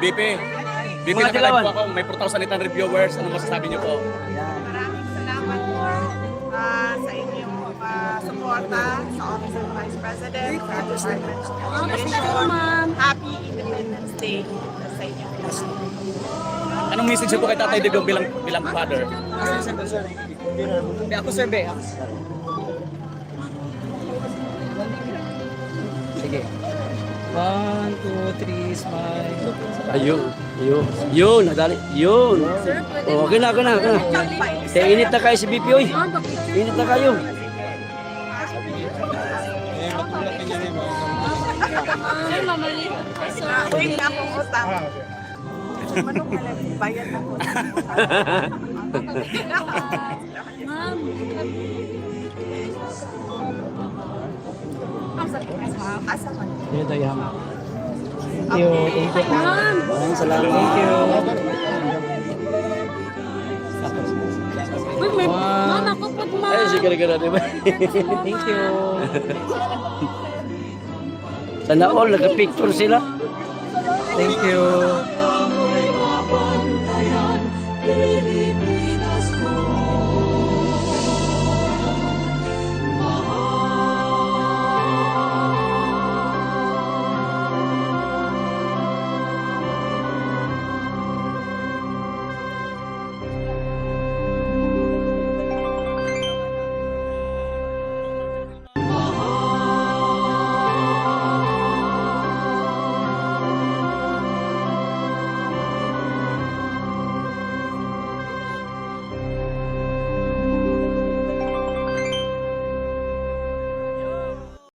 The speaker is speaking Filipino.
BP. BP Mga na dilawan. po ako. May 4,800 reviewers. Ano masasabi niyo po? Maraming salamat po ah, sa inyong ah, suporta sa Office of Vice President, sa Department of Education. Happy Independence Day sa inyo. Anong message niyo po kay Tatay Digong bilang bilang father? Ako sir, be. Sige. One, two, three, smile. Ayun, ayun, yun, nadali, yun. Oh, okay na, okay na, okay na. Kaya init na kayo si BP, oy. Init na kayo. Wait na akong utang. Manong malamig, bayad na po. Asa man. Yun daw yung Thank you, thank you. Maraming salamat. Thank you. Mama ko pag ma. Ay, sige ka na, di ba? Thank you. Sana all, nagka-picture sila. Thank you.